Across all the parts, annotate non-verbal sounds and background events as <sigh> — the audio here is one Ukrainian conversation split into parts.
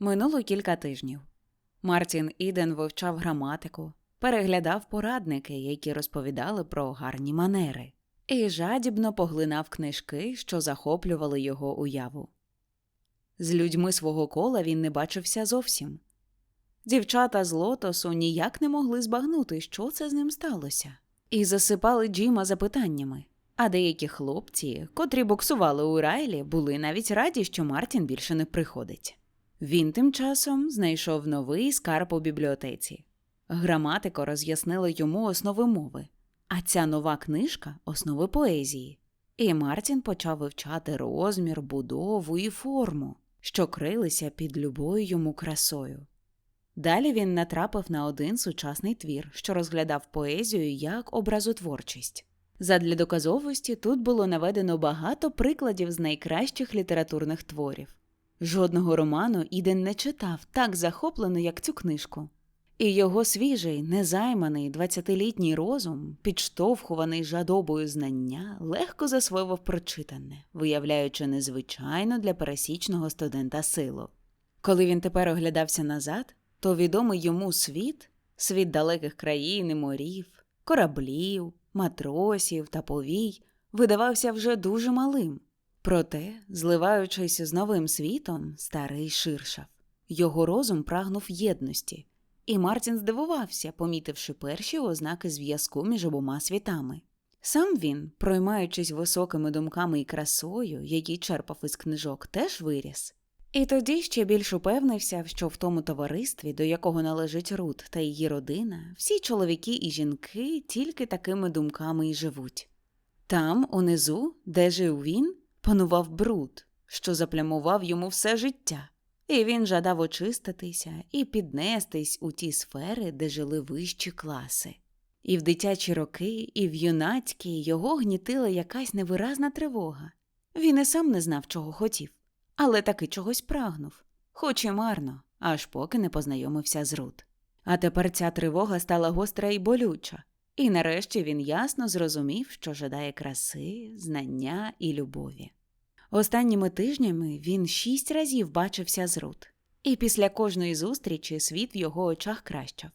Минуло кілька тижнів. Мартін Іден вивчав граматику, переглядав порадники, які розповідали про гарні манери, і жадібно поглинав книжки, що захоплювали його уяву. З людьми свого кола він не бачився зовсім. Дівчата з лотосу ніяк не могли збагнути, що це з ним сталося, і засипали Джима запитаннями. А деякі хлопці, котрі боксували у Райлі, були навіть раді, що Мартін більше не приходить. Він тим часом знайшов новий скарб у бібліотеці. Граматико роз'яснила йому основи мови, а ця нова книжка основи поезії. І Мартін почав вивчати розмір, будову і форму, що крилися під любою йому красою. Далі він натрапив на один сучасний твір, що розглядав поезію як образотворчість. Задля доказовості тут було наведено багато прикладів з найкращих літературних творів. Жодного роману Іден не читав так захоплено, як цю книжку. І його свіжий, незайманий двадцятилітній розум, підштовхуваний жадобою знання, легко засвоював прочитане, виявляючи незвичайно для пересічного студента силу. Коли він тепер оглядався назад, то відомий йому світ, світ далеких країн і морів, кораблів, матросів та повій, видавався вже дуже малим. Проте, зливаючись з новим світом, старий ширшав. Його розум прагнув єдності, і Мартін здивувався, помітивши перші ознаки зв'язку між обома світами. Сам він, проймаючись високими думками і красою, які черпав із книжок, теж виріс. І тоді ще більш упевнився, що в тому товаристві, до якого належить Рут та її родина, всі чоловіки і жінки тільки такими думками й живуть. Там, унизу, де жив він, панував бруд, що заплямував йому все життя, і він жадав очиститися і піднестись у ті сфери, де жили вищі класи. І в дитячі роки, і в юнацькі його гнітила якась невиразна тривога. Він і сам не знав, чого хотів, але таки чогось прагнув, хоч і марно, аж поки не познайомився з Рут. А тепер ця тривога стала гостра і болюча, і нарешті він ясно зрозумів, що жадає краси, знання і любові. Останніми тижнями він шість разів бачився з Рут, і після кожної зустрічі світ в його очах кращав.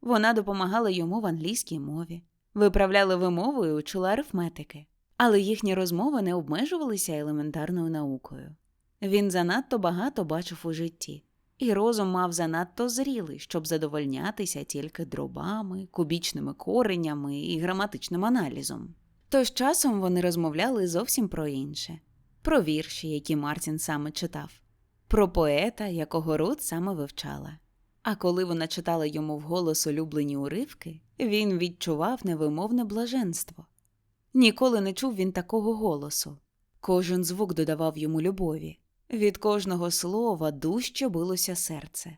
Вона допомагала йому в англійській мові, виправляли вимову і учила арифметики, але їхні розмови не обмежувалися елементарною наукою. Він занадто багато бачив у житті, і розум мав занадто зрілий, щоб задовольнятися тільки дробами, кубічними коренями і граматичним аналізом. Тож часом вони розмовляли зовсім про інше про вірші, які Мартін саме читав, про поета, якого Рут саме вивчала. А коли вона читала йому вголос улюблені уривки, він відчував невимовне блаженство. Ніколи не чув він такого голосу. Кожен звук додавав йому любові, від кожного слова дужче билося серце.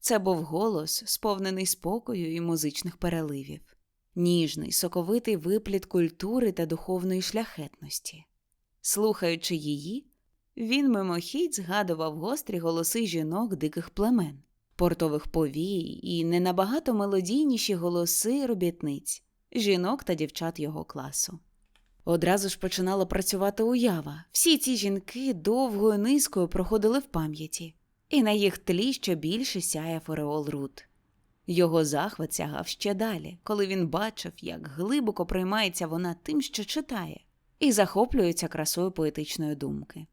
Це був голос, сповнений спокою і музичних переливів, ніжний, соковитий випліт культури та духовної шляхетності. Слухаючи її, він мимохідь згадував гострі голоси жінок диких племен, портових повій і не набагато мелодійніші голоси робітниць, жінок та дівчат його класу. Одразу ж починала працювати уява. Всі ці жінки довгою низкою проходили в пам'яті, і на їх тлі ще більше сяє Фореол Рут. Його захват сягав ще далі, коли він бачив, як глибоко приймається вона тим, що читає, і захоплюється красою поетичної думки.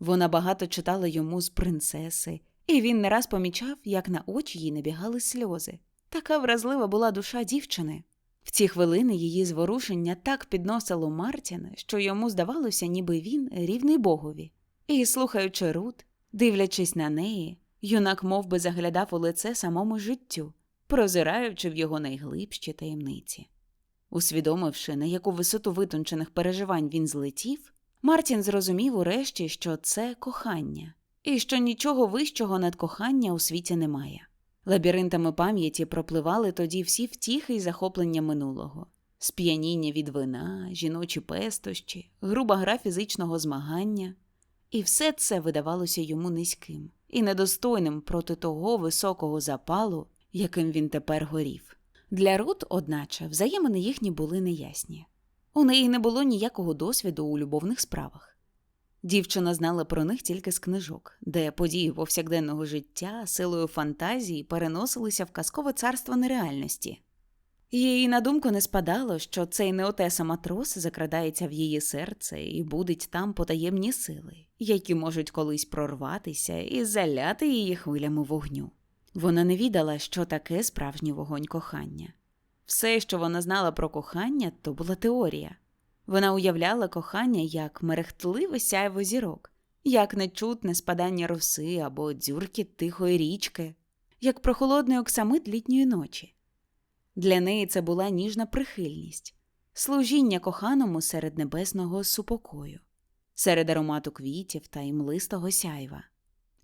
Вона багато читала йому з принцеси, і він не раз помічав, як на очі їй набігали сльози. Така вразлива була душа дівчини. В ці хвилини її зворушення так підносило Мартіна, що йому здавалося, ніби він рівний богові. І, слухаючи Рут, дивлячись на неї, юнак мов би, заглядав у лице самому життю, прозираючи в його найглибші таємниці. Усвідомивши, на яку висоту витончених переживань він злетів, Мартін зрозумів урешті, що це кохання, і що нічого вищого над кохання у світі немає. Лабіринтами пам'яті пропливали тоді всі втіхи й захоплення минулого, сп'яніння від вина, жіночі пестощі, груба гра фізичного змагання, і все це видавалося йому низьким і недостойним проти того високого запалу, яким він тепер горів. Для Рут, одначе, взаємини їхні були неясні. У неї не було ніякого досвіду у любовних справах. Дівчина знала про них тільки з книжок, де події повсякденного життя силою фантазії переносилися в казкове царство нереальності. Їй на думку не спадало, що цей неотеса матрос закрадається в її серце і будить там потаємні сили, які можуть колись прорватися і заляти її хвилями вогню. Вона не відала, що таке справжній вогонь кохання. Все, що вона знала про кохання, то була теорія. Вона уявляла кохання як мерехтливе сяйво зірок, як нечутне спадання роси або дзюркіт тихої річки, як прохолодний оксамит літньої ночі. Для неї це була ніжна прихильність, служіння коханому серед небесного супокою, серед аромату квітів та імлистого сяйва.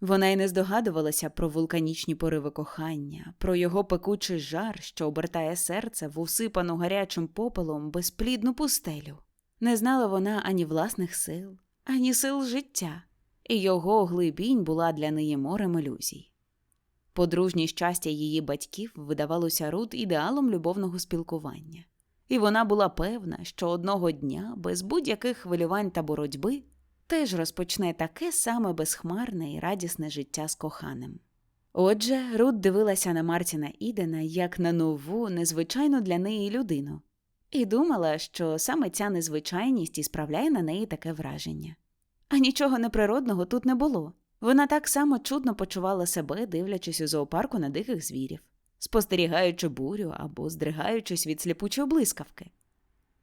Вона й не здогадувалася про вулканічні пориви кохання, про його пекучий жар, що обертає серце в усипану гарячим попелом безплідну пустелю. Не знала вона ані власних сил, ані сил життя, і його глибінь була для неї морем ілюзій. Подружнє щастя її батьків видавалося Рут ідеалом любовного спілкування, і вона була певна, що одного дня, без будь-яких хвилювань та боротьби, теж розпочне таке саме безхмарне і радісне життя з коханим. Отже, Рут дивилася на Мартіна Ідена як на нову, незвичайну для неї людину, і думала, що саме ця незвичайність і справляє на неї таке враження. А нічого неприродного тут не було. Вона так само чудно почувала себе, дивлячись у зоопарку на диких звірів, спостерігаючи бурю або здригаючись від сліпучої блискавки.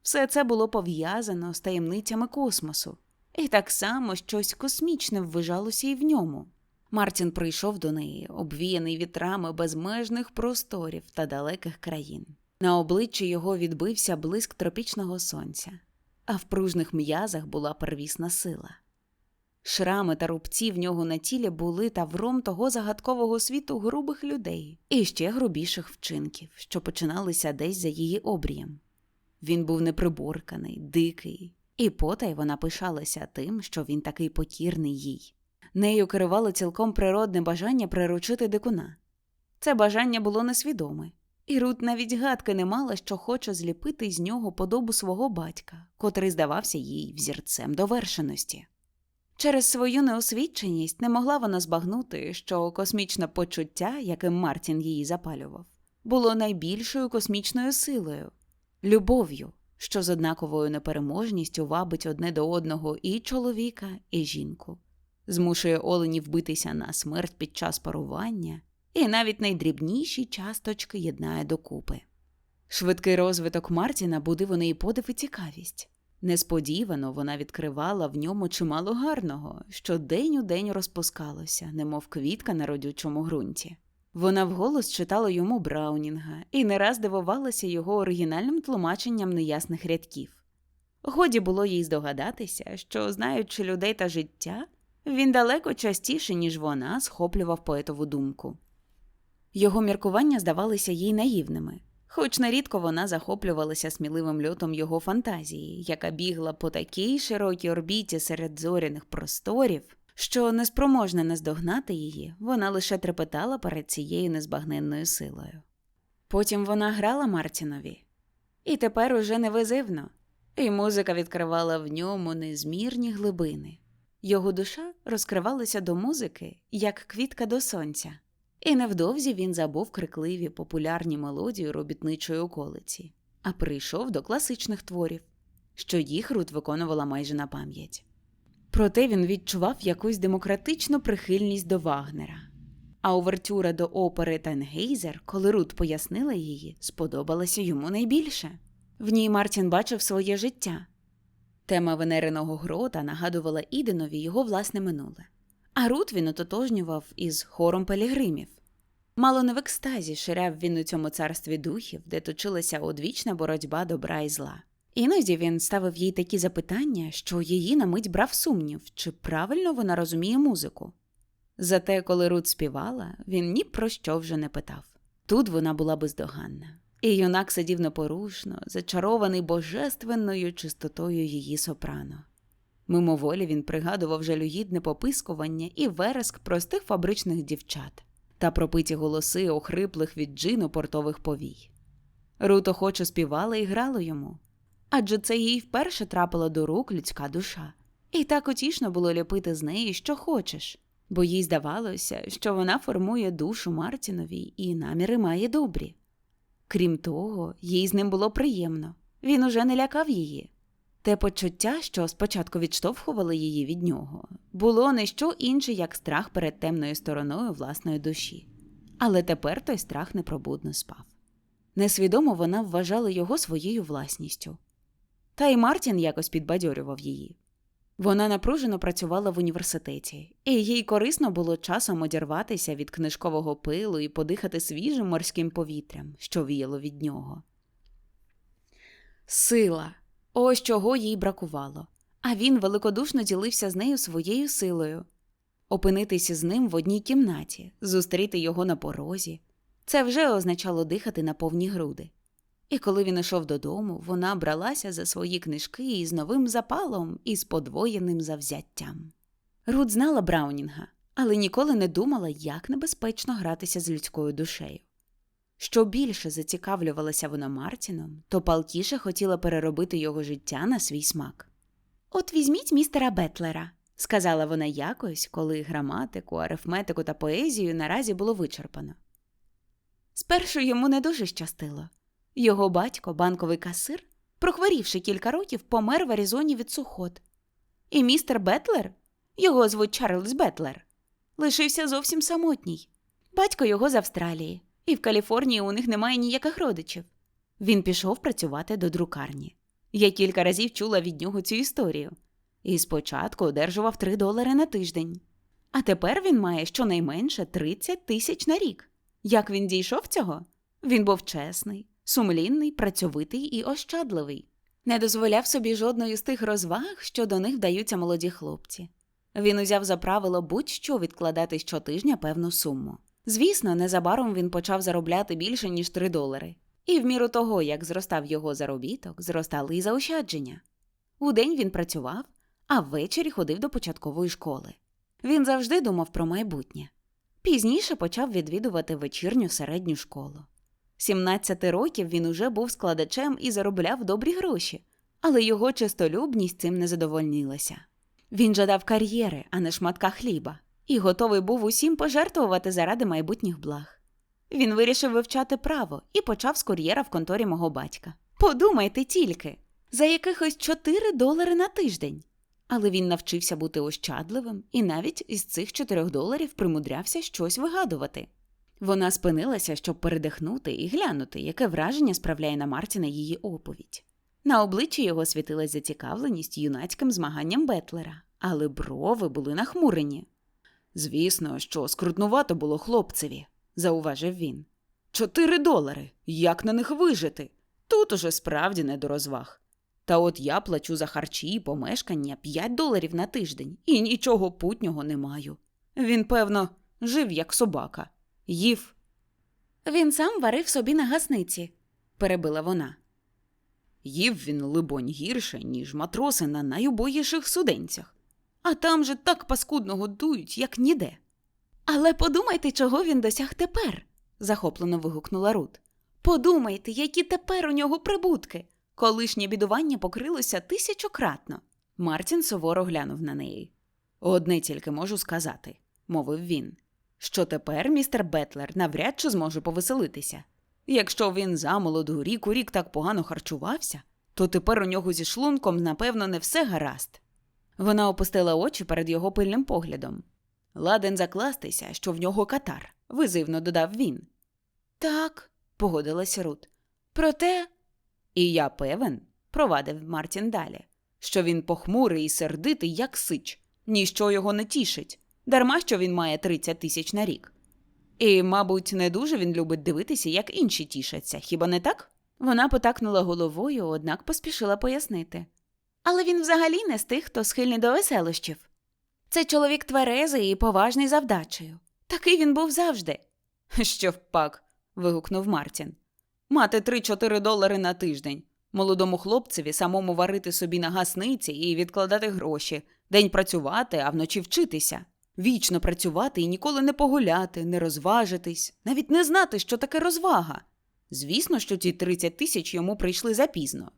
Все це було пов'язано з таємницями космосу, і так само щось космічне ввижалося і в ньому. Мартін прийшов до неї, обвіяний вітрами безмежних просторів та далеких країн. На обличчі його відбився блиск тропічного сонця, а в пружних м'язах була первісна сила. Шрами та рубці в нього на тілі були тавром того загадкового світу грубих людей і ще грубіших вчинків, що починалися десь за її обрієм. Він був неприборканий, дикий, і потай вона пишалася тим, що він такий покірний їй. Нею керувало цілком природне бажання приручити дикуна. Це бажання було несвідоме, і Рут навіть гадки не мала, що хоче зліпити з нього подобу свого батька, котрий здавався їй взірцем довершеності. Через свою неосвіченість не могла вона збагнути, що космічне почуття, яким Мартін її запалював, було найбільшою космічною силою, любов'ю, що з однаковою непереможністю вабить одне до одного і чоловіка, і жінку, змушує оленів битися на смерть під час парування, і навіть найдрібніші часточки єднає докупи. Швидкий розвиток Мартіна будив у неї подив і цікавість. Несподівано вона відкривала в ньому чимало гарного, що день у день розпускалося, немов квітка на родючому ґрунті. Вона вголос читала йому Браунінга і не раз дивувалася його оригінальним тлумаченням неясних рядків. Годі було їй здогадатися, що, знаючи людей та життя, він далеко частіше, ніж вона, схоплював поетову думку. Його міркування здавалися їй наївними, хоч нерідко вона захоплювалася сміливим льотом його фантазії, яка бігла по такій широкій орбіті серед зоряних просторів, що, неспроможна наздогнати її, вона лише трепетала перед цією незбагненною силою. Потім вона грала Мартінові, і тепер уже невизивно, і музика відкривала в ньому незмірні глибини. Його душа розкривалася до музики, як квітка до сонця. І невдовзі він забув крикливі популярні мелодії робітничої околиці, а прийшов до класичних творів, що їх Рут виконувала майже на пам'ять. Проте він відчував якусь демократичну прихильність до Вагнера. А увертюра до опери Тенгейзер, коли Рут пояснила її, сподобалася йому найбільше. В ній Мартін бачив своє життя. Тема Венериного грота нагадувала Іденові його власне минуле. А Рут він ототожнював із хором пелігримів. Мало не в екстазі ширяв він у цьому царстві духів, де точилася одвічна боротьба добра і зла. Іноді він ставив їй такі запитання, що її на мить брав сумнів, чи правильно вона розуміє музику. Зате, коли Рут співала, він ні про що вже не питав. Тут вона була бездоганна, і юнак сидів непорушно, зачарований божественною чистотою її сопрано. Мимоволі він пригадував жалюгідне попискування і вереск простих фабричних дівчат та пропиті голоси охриплих від джину портових повій. Рут охоче співала і грала йому, адже це їй вперше трапила до рук людська душа, і так утішно було ліпити з неї, що хочеш, бо їй здавалося, що вона формує душу Мартіновій і наміри має добрі. Крім того, їй з ним було приємно, він уже не лякав її. Те почуття, що спочатку відштовхувало її від нього, було не що інше, як страх перед темною стороною власної душі. Але тепер той страх непробудно спав. Несвідомо вона вважала його своєю власністю. Та й Мартін якось підбадьорював її. Вона напружено працювала в університеті, і їй корисно було часом одірватися від книжкового пилу і подихати свіжим морським повітрям, що віяло від нього. Сила ось чого їй бракувало, а він великодушно ділився з нею своєю силою. Опинитися з ним в одній кімнаті, зустріти його на порозі це вже означало дихати на повні груди. І коли він ішов додому, вона бралася за свої книжки із новим запалом і з подвоєним завзяттям. Рут знала Браунінга, але ніколи не думала, як небезпечно гратися з людською душею. Що більше зацікавлювалася вона Мартіном, то палкіше хотіла переробити його життя на свій смак. От візьміть містера Бетлера, сказала вона якось, коли граматику, арифметику та поезію наразі було вичерпано. Спершу йому не дуже щастило. Його батько, банковий касир, прохворівши кілька років, помер в Аризоні від сухот. І містер Бетлер, його звуть Чарльз Бетлер, лишився зовсім самотній. Батько його з Австралії, і в Каліфорнії у них немає ніяких родичів. Він пішов працювати до друкарні. Я кілька разів чула від нього цю історію. І спочатку одержував 3 долари на тиждень. А тепер він має щонайменше 30 тисяч на рік. Як він дійшов цього? Він був чесний, сумлінний, працьовитий і ощадливий, не дозволяв собі жодної з тих розваг, що до них вдаються молоді хлопці. Він узяв за правило будь-що відкладати щотижня певну суму. Звісно, незабаром він почав заробляти більше, ніж 3 долари. І в міру того, як зростав його заробіток, зростали і заощадження. Удень він працював, а ввечері ходив до початкової школи. Він завжди думав про майбутнє. Пізніше почав відвідувати вечірню середню школу. 17 років він уже був складачем і заробляв добрі гроші, але його чистолюбність цим не задовольнилася. Він жадав кар'єри, а не шматка хліба, і готовий був усім пожертвувати заради майбутніх благ. Він вирішив вивчати право і почав з кур'єра в конторі мого батька. Подумайте тільки, за якихось 4 долари на тиждень. Але він навчився бути ощадливим і навіть із цих 4 доларів примудрявся щось вигадувати. Вона спинилася, щоб передихнути і глянути, яке враження справляє на Мартіна її оповідь. На обличчі його світилась зацікавленість юнацьким змаганням Бетлера, але брови були нахмурені. Звісно, що скрутнувато було хлопцеві, зауважив він. Чотири долари. Як на них вижити? Тут уже справді не до розваг. Та от я плачу за харчі і помешкання 5 доларів на тиждень і нічого путнього не маю. Він, певно, жив як собака, їв. Він сам варив собі на гасниці, перебила вона. Їв він, либонь, гірше, ніж матроси на найубогіших суденцях. А там же так паскудно годують, як ніде. Але подумайте, чого він досяг тепер, захоплено вигукнула Рут. Подумайте, які тепер у нього прибутки. Колишнє бідування покрилося тисячократно. Мартін суворо глянув на неї. Одне тільки можу сказати, мовив він, що тепер містер Бетлер навряд чи зможе повеселитися. Якщо він замолоду рік у рік так погано харчувався, то тепер у нього зі шлунком, напевно, не все гаразд. Вона опустила очі перед його пильним поглядом. Ладен закластися, що в нього катар, визивно додав він. Так, погодилася Рут. Проте. І я певен, провадив Мартін далі, що він похмурий і сердитий, як сич, ніщо його не тішить, дарма що він має 30 тисяч на рік. І, мабуть, не дуже він любить дивитися, як інші тішаться, хіба не так? Вона потакнула головою, однак поспішила пояснити. Але він взагалі не з тих, хто схильний до веселощів. Це чоловік тверезий і поважний за вдачею. Такий він був завжди. <laughs> Що впак. вигукнув Мартін. Мати 3-4 долари на тиждень. Молодому хлопцеві самому варити собі на гасниці і відкладати гроші, день працювати, а вночі вчитися. Вічно працювати і ніколи не погуляти, не розважитись, навіть не знати, що таке розвага. Звісно, що ті 30 тисяч йому прийшли запізно.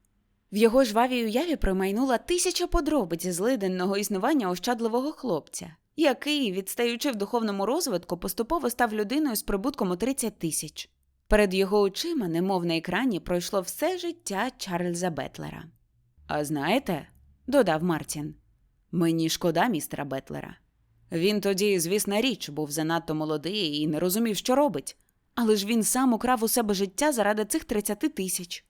В його жвавій уяві промайнула тисяча подробиць злиденного існування ощадливого хлопця, який, відстаючи в духовному розвитку, поступово став людиною з прибутком у 30 тисяч. Перед його очима, немов на екрані, пройшло все життя Чарльза Бетлера. А знаєте, додав Мартін, мені шкода містера Бетлера. Він тоді, звісна річ, був занадто молодий і не розумів, що робить, але ж він сам украв у себе життя заради цих 30 тисяч.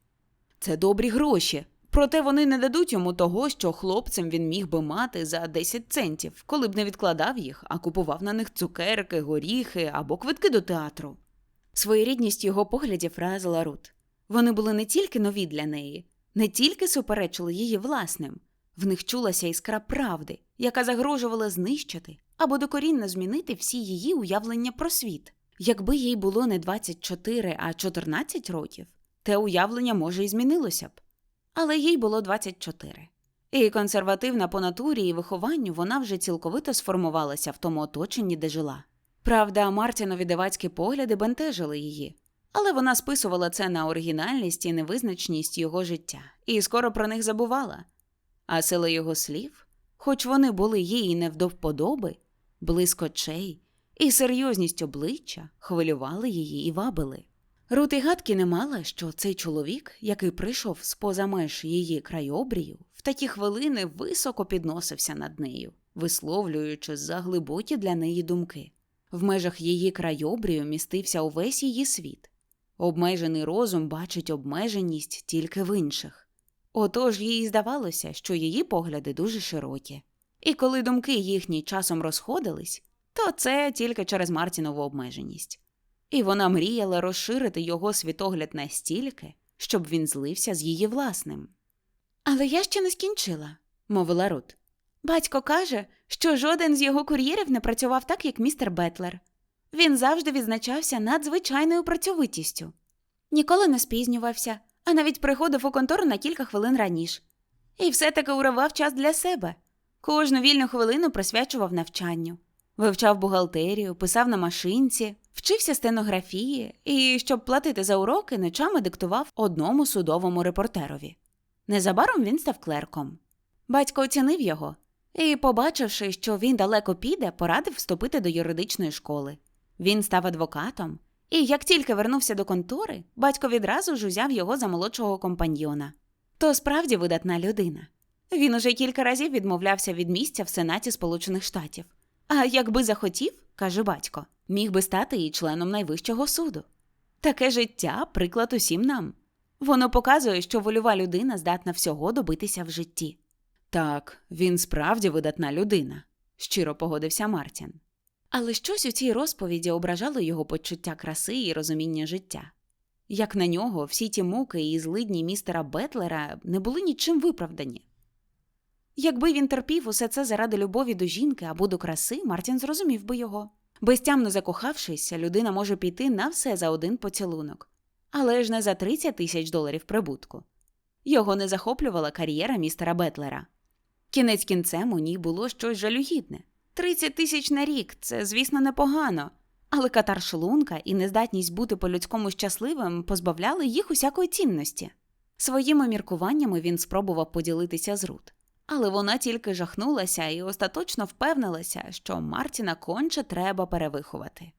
Це добрі гроші, проте вони не дадуть йому того, що хлопцем він міг би мати за 10 центів, коли б не відкладав їх, а купував на них цукерки, горіхи або квитки до театру. Своєрідність його поглядів вразила Рут. Вони були не тільки нові для неї, не тільки суперечили її власним, в них чулася іскра правди, яка загрожувала знищити або докорінно змінити всі її уявлення про світ. Якби їй було не 24, а 14 років, те уявлення, може, і змінилося б. Але їй було 24. І консервативна по натурі і вихованню вона вже цілковито сформувалася в тому оточенні, де жила. Правда, Мартінові дивацькі погляди бентежили її, але вона списувала це на оригінальність і невизначність його життя, і скоро про них забувала. А сили його слів, хоч вони були їй не вдовподоби, блиск очей і серйозність обличчя хвилювали її і вабили. Рут і гадки не мала, що цей чоловік, який прийшов з поза меж її крайобрію, в такі хвилини високо підносився над нею, висловлюючи заглибокі для неї думки. В межах її крайобрію містився увесь її світ. Обмежений розум бачить обмеженість тільки в інших. Отож їй здавалося, що її погляди дуже широкі. І коли думки їхні часом розходились, то це тільки через Мартінову обмеженість. І вона мріяла розширити його світогляд настільки, щоб він злився з її власним. Але я ще не скінчила, мовила Рут. Батько каже, що жоден з його кур'єрів не працював так, як містер Бетлер. Він завжди відзначався надзвичайною працьовитістю. Ніколи не спізнювався, а навіть приходив у контору на кілька хвилин раніше. І все таки уривав час для себе. Кожну вільну хвилину присвячував навчанню, вивчав бухгалтерію, писав на машинці, вчився стенографії і, щоб платити за уроки, ночами диктував одному судовому репортерові. Незабаром він став клерком. Батько оцінив його і, побачивши, що він далеко піде, порадив вступити до юридичної школи. Він став адвокатом, і як тільки вернувся до контори, батько відразу ж узяв його за молодшого компаньйона. То справді видатна людина. Він уже кілька разів відмовлявся від місця в Сенаті Сполучених Штатів. А якби захотів, каже батько, міг би стати і членом найвищого суду. Таке життя приклад усім нам. Воно показує, що вольова людина здатна всього добитися в житті. Так, він справді видатна людина, щиро погодився Мартін. Але щось у цій розповіді ображало його почуття краси і розуміння життя. Як на нього, всі ті муки і злидні містера Бетлера не були нічим виправдані. Якби він терпів усе це заради любові до жінки або до краси, Мартін зрозумів би його. Безтямно закохавшись, людина може піти на все за один поцілунок, але ж не за 30 тисяч доларів прибутку. Його не захоплювала кар'єра містера Бетлера. Кінець кінцем у ній було щось жалюгідне. 30 тисяч на рік це, звісно, непогано, але катар шлунка і нездатність бути по-людському щасливим позбавляли їх усякої цінності. Своїми міркуваннями він спробував поділитися з Рут. Але вона тільки жахнулася і остаточно впевнилася, що Мартіна конче треба перевиховати.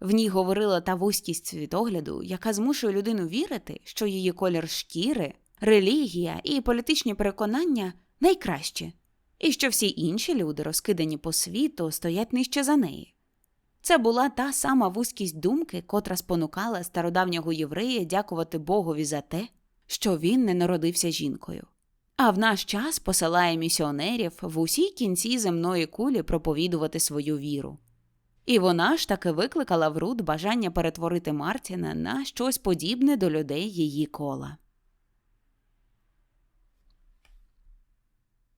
В ній говорила та вузькість світогляду, яка змушує людину вірити, що її колір шкіри, релігія і політичні переконання найкращі, і що всі інші люди, розкидані по світу, стоять нижче за неї. Це була та сама вузькість думки, котра спонукала стародавнього єврея дякувати Богові за те, що він не народився жінкою. А в наш час посилає місіонерів в усій кінці земної кулі проповідувати свою віру. І вона ж таки викликала в Рут бажання перетворити Мартіна на щось подібне до людей її кола.